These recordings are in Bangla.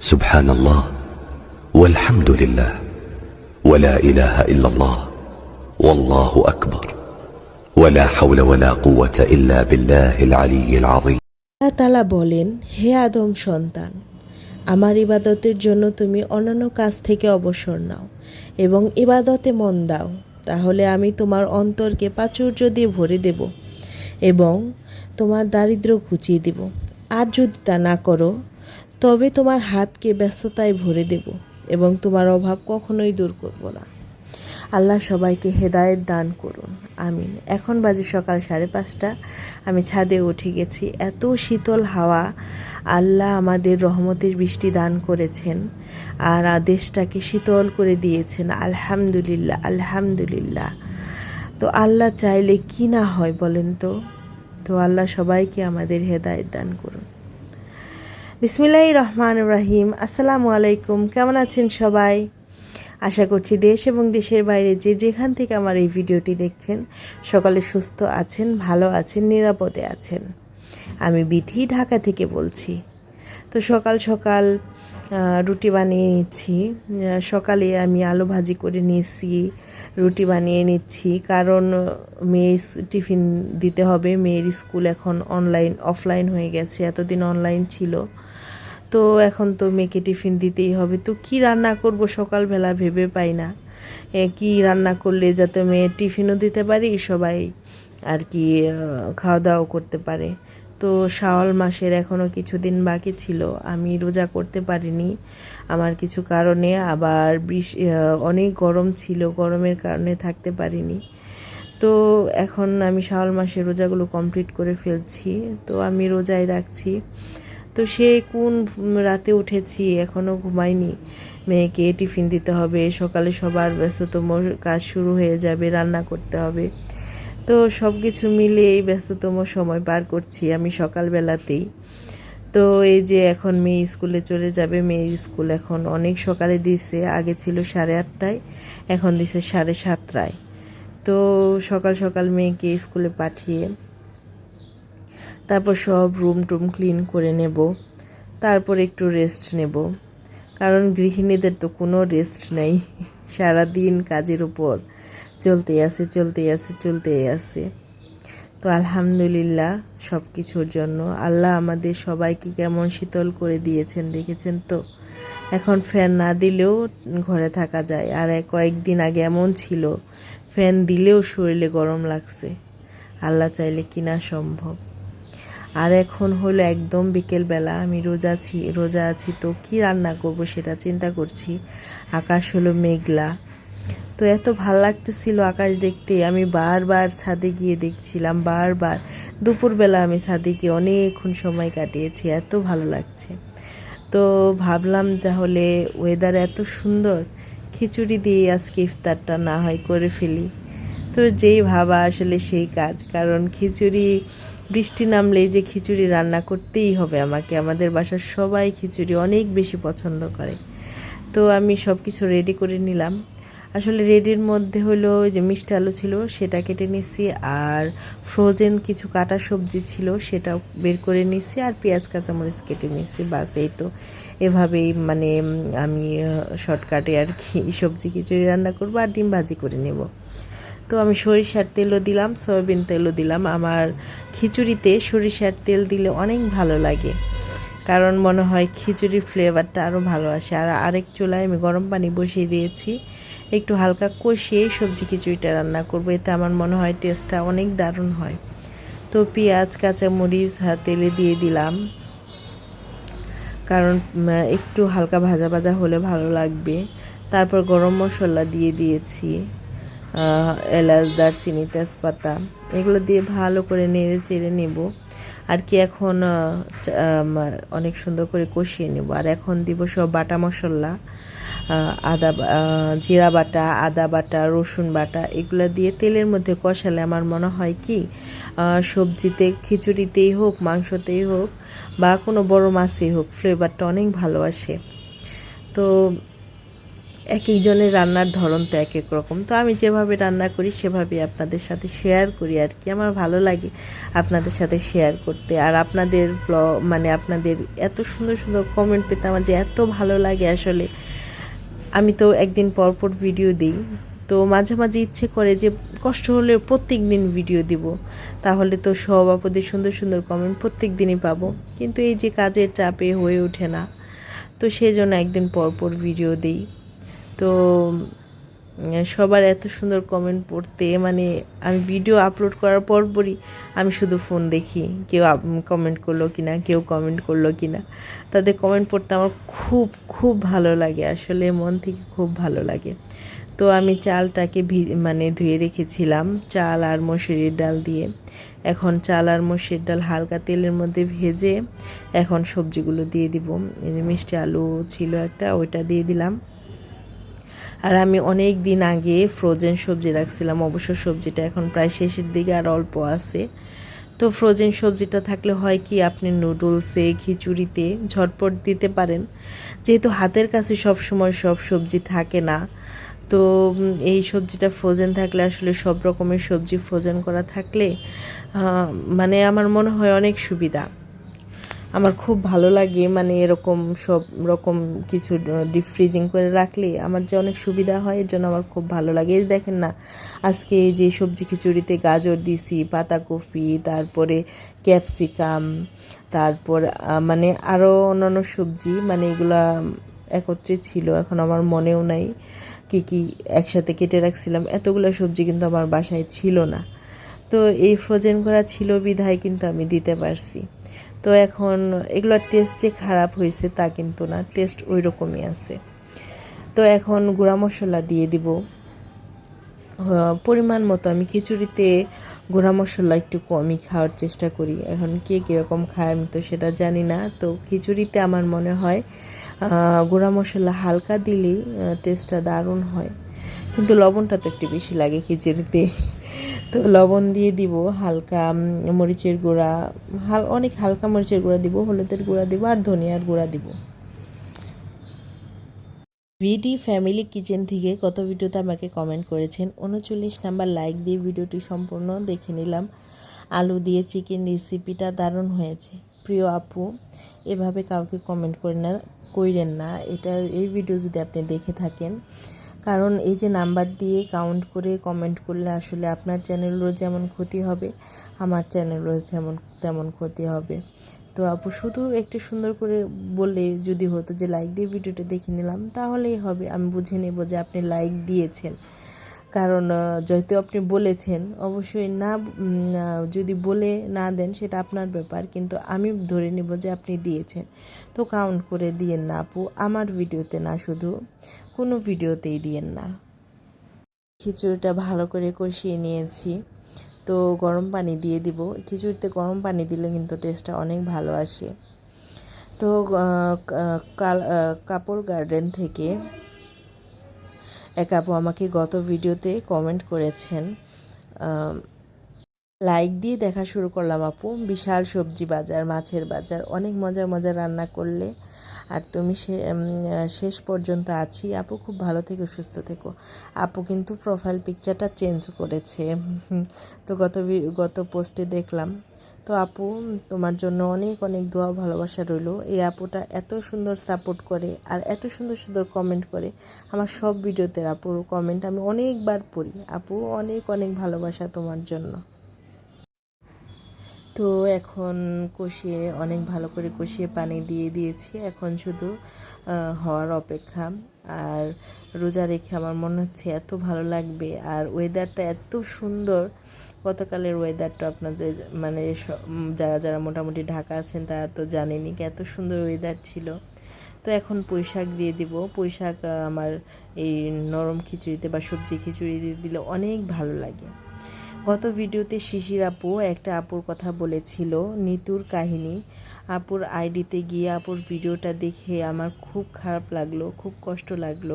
سبحان الله والحمد لله ولا اله الا الله والله اكبر ولا حول ولا قوه الا بالله العلي العظيم আল্লাহ তালা বলেন হে আদম সন্তান আমার ইবাদতের জন্য তুমি অন্যান্য কাজ থেকে অবসর নাও এবং ইবাদতে মন দাও তাহলে আমি তোমার অন্তরকে প্রাচুর্য দিয়ে ভরে দেব এবং তোমার দারিদ্র্য ঘুচিয়ে দেব আর যদি তা না করো তবে তোমার হাতকে ব্যস্ততায় ভরে দেব এবং তোমার অভাব কখনোই দূর করব না। আল্লাহ সবাইকে হেদায়েত দান করুন। আমিন। এখন বাজে সকাল সাড়ে পাঁচটা। আমি ছাদে উঠে গেছি। এত শীতল হাওয়া। আল্লাহ আমাদের রহমতের বৃষ্টি দান করেছেন আর দেশটাকে শীতল করে দিয়েছেন। আলহামদুলিল্লাহ আলহামদুলিল্লাহ। তো আল্লাহ চাইলে কি না হয় বলেন তো? তো আল্লাহ সবাইকে আমাদের হেদায়েত দান করুন। বিসমিল্লাহ রহমান রাহিম, আসসালামু আলাইকুম, কেমন আছেন সবাই? আশা করছি দেশ এবং দেশের বাইরে যে যেখান থেকে আমার এই ভিডিওটি দেখছেন, সকালে সুস্থ আছেন, ভালো আছেন, নিরাপদে আছেন। আমি বিধি ঢাকা থেকে বলছি। তো সকাল সকাল রুটি বানিয়ে নিচ্ছি। সকালে আমি আলু ভাজি করে নিয়েছি, রুটি বানিয়ে নিচ্ছি। কারণ মেয়ে টিফিন দিতে হবে, মেয়ের স্কুল এখন অনলাইন অফলাইন হয়ে গেছে, এতদিন অনলাইন ছিল। তো এখন তো মেয়েকে টিফিন দিতেই হবে। তো কি রান্না করব সকালবেলা ভেবে পাই না। কি রান্না করলে যাতে মেয়ে টিফিনও দিতে পারি, সবাই আর কি খাওয়া দাওয়া করতে পারে। তো শাওয়াল মাসের এখনও কিছুদিন বাকি ছিল, আমি রোজা করতে পারিনি আমার কিছু কারণে। আবার বৃষ- অনেক গরম ছিল, গরমের কারণে থাকতে পারিনি। তো এখন আমি শাওয়াল মাসের রোজাগুলো কমপ্লিট করে ফেলছি। তো আমি রোজায় রাখছি। তো সে কোন রাতে উঠেছি? এখনও ঘুমায়নি। মেয়েকে টিফিন দিতে হবে। সকালে সবার ব্যস্ততম কাজ শুরু হয়ে যাবে, রান্না করতে হবে। তো সব কিছু মিলে এই ব্যস্ততম সময় পার করছি আমি সকালবেলাতেই। তো এই যে এখন মেয়ে স্কুলে চলে যাবে, মেয়ের স্কুল এখন অনেক সকালে দিছে। আগে ছিল সাড়ে আটটায়, এখন দিছে সাড়ে সাতটায়। তো সকাল সকাল মেয়েকে স্কুলে পাঠিয়ে তারপর সব রুম টুম ক্লিন করে নেব। তারপর একটু রেস্ট নেব। কারণ গৃহিণীদের তো কোনো রেস্ট নেই। সারাদিন কাজের উপর। চলতেই আছে চলতেই আছে চলতেই আছে। তো আলহামদুলিল্লাহ সব কিছুর জন্য। আল্লাহ আমাদের সবাইকে কেমন শীতল করে দিয়েছেন, দেখেছেন তো? এখন ফ্যান না দিলেও ঘরে থাকা যায়। আর কয়েকদিন আগে এমন ছিল ফ্যান দিলেও শরীরে গরম লাগছে। আল্লাহ চাইলে কিনা সম্ভব। আর এখন হলো একদম বিকেলবেলা, আমি রোজা আছি রোজা আছি তো কি রান্না করব সেটা চিন্তা করছি। আকাশ হলো মেঘলা। তো এত ভালো লাগতেছিল আকাশ দেখতে, আমি বারবার ছাদে গিয়ে দেখছিলাম, বারবার। দুপুরবেলা আমি ছাদে গিয়ে অনেকক্ষণ সময় কাটিয়েছি, এত ভালো লাগছে। তো ভাবলাম তাহলে ওয়েদার এত সুন্দর, খিচুড়ি দিয়ে আজকে ইফতারটা না হয় করে ফেলি। তো যেই ভাবা আসলে সেই কাজ, কারণ খিচুড়ি বৃষ্টি নামলেই যে খিচুড়ি রান্না করতেই হবে আমাকে। আমাদের বাসার সবাই খিচুড়ি অনেক বেশি পছন্দ করে। তো আমি সব কিছু রেডি করে নিলাম। আসলে রেডির মধ্যে হলো যে মিষ্টি আলু ছিল, সেটা কেটে নিছি। আর ফ্রোজেন কিছু কাটা সবজি ছিল, সেটাও বের করে নিছি। আর পেঁয়াজ, কাঁচামরিচ কেটে নিছি, বাস এই তো। এভাবেই মানে আমি শর্টকাটে আর কি সবজি খিচুড়ি রান্না করব আর ডিম ভাজি করে নেব। তো আমি সরিষার তেলও দিলাম, সয়াবিন তেলও দিলাম। আমার খিচুড়িতে সরিষার তেল দিলে অনেক ভালো লাগে, কারণ মনে হয় খিচুড়ির ফ্লেভারটা আরও ভালো আসে। আর আরেক চুলায় আমি গরম পানি বসিয়ে দিয়েছি, একটু হালকা কষিয়ে সবজি খিচুড়িটা রান্না করব, এতে আমার মনে হয় টেস্টটা অনেক দারুণ হয়। তো পেঁয়াজ, কাঁচামরিচ তেলে দিয়ে দিলাম, কারণ একটু হালকা ভাজা ভাজা হলে ভালো লাগবে। তারপর গরম মশলা দিয়ে দিয়েছি। এলাচ, দারচিনি, তেজপাতা, এগুলো দিয়ে ভালো করে নেড়ে চেড়ে নেব। আর কি এখন অনেক সুন্দর করে কষিয়ে নেব। আর এখন দিব সব বাটা মশলা আদা জিরা বাটা, আদা বাটা, রসুন বাটা, এগুলো দিয়ে তেলের মধ্যে কষালে আমার মনে হয় কি সবজিতে, খিচুড়িতেই হোক, মাংসতেই হোক, বা কোনো বড় মাছেই হোক ফ্লেভারটা অনেক ভালো আসে। তো এক একজনের রান্নার ধরন তো এক এক রকম। তো আমি যেভাবে রান্না করি সেভাবে আপনাদের সাথে শেয়ার করি আর কি। আমার ভালো লাগে আপনাদের সাথে শেয়ার করতে। আর আপনাদের মানে আপনাদের এত সুন্দর সুন্দর কমেন্ট পেতে আমার যে এত ভালো লাগে আসলে। আমি তো একদিন পর পর ভিডিও দিই। তো মাঝে মাঝে ইচ্ছে করে যে কষ্ট হলে প্রত্যেক দিন ভিডিও দিব। তাহলে তো সব আপদের সুন্দর সুন্দর কমেন্ট প্রত্যেক দিনই পাবো। কিন্তু এই যে কাজের চাপে হয়ে ওঠে না, তো সেই জন্য একদিন পর পর ভিডিও দিই। তো সবার এত সুন্দর কমেন্ট পড়তে মানে আমি ভিডিও আপলোড করার পর পরই আমি শুধু ফোন দেখি, কেউ কমেন্ট করল কি না কেউ কমেন্ট করল কি না তাদের কমেন্ট পড়তে আমার খুব খুব ভালো লাগে, আসলে মন থেকে খুব ভালো লাগে। তো আমি চালটাকে মানে ধুয়ে রেখেছিলাম, চাল আর মসুরির ডাল দিয়ে। এখন চাল আর মসুরির ডাল হালকা তেলের মধ্যে ভেজে এখন সবজিগুলো দিয়ে দিব। মিষ্টি আলু ছিল একটা, ওইটা দিয়ে দিলাম। আর আমি অনেক দিন আগে ফ্রোজেন সবজি রাখছিলাম। অবশ্য সবজিটা এখন প্রায় শেষের দিকে আর অল্প আছে। তো ফ্রোজেন সবজিটা থাকলে হয় কি, আপনি নুডলসে খিচুড়িতে ঝটপট দিতে পারেন। যেহেতু হাতের কাছে সব সময় সব সবজি থাকে না, তো এই সবজিটা ফ্রোজেন থাকলে আসলে সব রকমের সবজি ফ্রোজেন করা থাকলে মানে আমার মনে হয় অনেক সুবিধা। আমার খুব ভালো লাগে মানে এরকম সব রকম কিছু ডিপ ফ্রিজিং করে রাখলে আমার যে অনেক সুবিধা হয়, এর জন্য আমার খুব ভালো লাগে। এই দেখেন না, আজকে এই যে সবজি খিচুড়িতে গাজর দিছি, পাতাকপি, তারপরে ক্যাপসিকাম, তারপর মানে আরও অন্যান্য সবজি মানে এগুলা একত্রে ছিল, এখন আমার মনেও নাই কি কি একসাথে কেটে রাখছিলাম। এতগুলো সবজি কিন্তু আমার বাসায় ছিল না। তো এই ফ্রোজেন করা ছিল বিধায় কিন্তু আমি দিতে পারছি। তো এখন এগুলোর টেস্ট যে খারাপ হয়েছে তা কিন্তু না টেস্ট ওই রকমই আছে। তো এখন গুঁড়া মশলা দিয়ে দিব। পরিমাণ মতো আমি খিচুড়িতে গুঁড়া মশলা একটু কমই খাওয়ার চেষ্টা করি। এখন কে কীরকম খায় আমি তো সেটা জানি না। তো খিচুড়িতে আমার মনে হয় গুঁড়া মশলা হালকা দিলেই টেস্টটা দারুণ হয়। কিন্তু লবণটা তো একটু বেশি লাগে খিচুড়িতে। তো লবণ দিয়ে দিব হালকা মরিচের গুঁড়া, হাল, অনেক হালকা মরিচের গুঁড়া দিব, হলুদের গুঁড়া দিব আর ধনিয়ার গুঁড়া দিব। ভিডি ফ্যামিলি কিচেন থেকে কত ভিডিওতে আমাকে কমেন্ট করেছেন। উনচল্লিশ নাম্বার লাইক দিয়ে ভিডিওটি সম্পূর্ণ দেখে নিলাম। আলু দিয়ে চিকেন রেসিপিটা দারুণ হয়েছে। প্রিয় আপু, এভাবে কাউকে কমেন্ট করে না, কইরেন না। এটা, এই ভিডিও যদি আপনি দেখে থাকেন কারণ এই যে নাম্বার দিয়ে কাউন্ট করে কমেন্ট করলে আসলে আপনার চ্যানেলেরও যেমন ক্ষতি হবে, আমার চ্যানেলেরও যেমন, তেমন ক্ষতি হবে। তো আপু, শুধু একটু সুন্দর করে বললে যদি হতো যে লাইক দিয়ে ভিডিওটা দেখে নিলাম, তাহলেই হবে। আমি বুঝে নেব যে আপনি লাইক দিয়েছেন। কারণ যেহেতু আপনি বলেছেন, অবশ্যই না যদি বলে না দেন সেটা আপনার ব্যাপার, কিন্তু আমি ধরে নেব যে আপনি দিয়েছেন। তো কাউন্ট করে দিয়েন না আপু, আমার ভিডিওতে না শুধু। কোনো ভিডিওতেই দিয়েন না। খিচুড়িটা ভালো করে কষিয়ে নিয়েছি। তো গরম পানি দিয়ে দিব। খিচুড়িতে গরম পানি দিলে কিন্তু টেস্টটা অনেক ভালো আসে। তো কাল- কাপড় গার্ডেন থেকে এক আপু আমাকে গত ভিডিওতে কমেন্ট করেছেন লাইক দিয়ে দেখা শুরু করলাম আপু। বিশাল সবজি বাজার, মাছের বাজার, অনেক মজার মজার রান্না করলে আর তুমি সে শেষ পর্যন্ত আছি। আপু, খুব ভালো থেকো, সুস্থ থেকো। আপু কিন্তু প্রোফাইল পিকচারটা চেঞ্জ করেছে। তো গত গত পোস্টে দেখলাম। তো আপু, তোমার জন্য অনেক অনেক দোয়া, ভালোবাসা রইল। এই আপুটা এত সুন্দর সাপোর্ট করে আর এত সুন্দর সুন্দর কমেন্ট করে। আমার সব ভিডিওতে আপুর কমেন্ট আমি অনেকবার পড়ি। আপু, অনেক অনেক ভালোবাসা তোমার জন্য। তো এখন কষিয়ে অনেক ভালো করে কষিয়ে পানি দিয়ে দিয়েছি। এখন শুধু হওয়ার অপেক্ষা। আর রোজা রেখে আমার মনে হচ্ছে এত ভালো লাগবে। আর ওয়েদারটা এত সুন্দর। গতকালের ওয়েদারটা আপনাদের মানে যারা যারা মোটামুটি ঢাকা আছেন তারা তো জানেনই কি এত সুন্দর ওয়েদার ছিল। তো এখন পুঁই শাক দিয়ে দিব। পুঁই শাক আমার এই নরম খিচুড়িতে বা সবজি খিচুড়ি দিয়ে দিলে অনেক ভালো লাগে। গত ভিডিওতে শিশির আপু একটা আপুর কথা বলেছিল, নিতুর কাহিনী। আপুর আইডিতে গিয়ে আপুর ভিডিওটা দেখে আমার খুব খারাপ লাগল, খুব কষ্ট লাগল।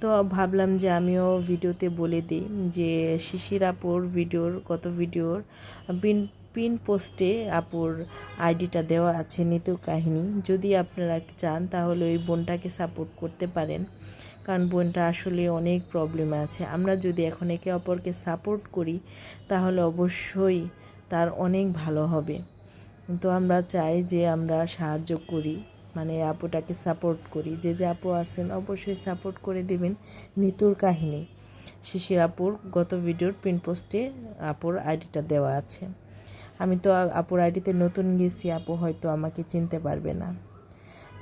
তো ভাবলাম যে আমিও ভিডিওতে বলে দিই যে শিশির আপুর ভিডিওর, গত ভিডিওর পিন পিন পোস্টে আপুর আইডিটা দেওয়া আছে নিতুর কাহিনী। যদি আপনারা চান তাহলে ওই বোনটাকে সাপোর্ট করতে পারেন। কারণ বোনটা আসলে অনেক প্রবলেমে আছে। আমরা যদি এখন একে অপরকে সাপোর্ট করি, তাহলে অবশ্যই তার অনেক ভালো হবে। তো আমরা চাই যে আমরা সাহায্য করি মানে আপুটাকে সাপোর্ট করি। যে যে আপু আছেন, অবশ্যই সাপোর্ট করে দেবেন নিতুর কাহিনী। শিশির আপুর গত ভিডিওর পিন পোস্টে আপুর আইডিটা দেওয়া আছে। আমি তো আপুর আইডিতে নতুন গেছি, আপু হয়তো আমাকে চিনতে পারবে না।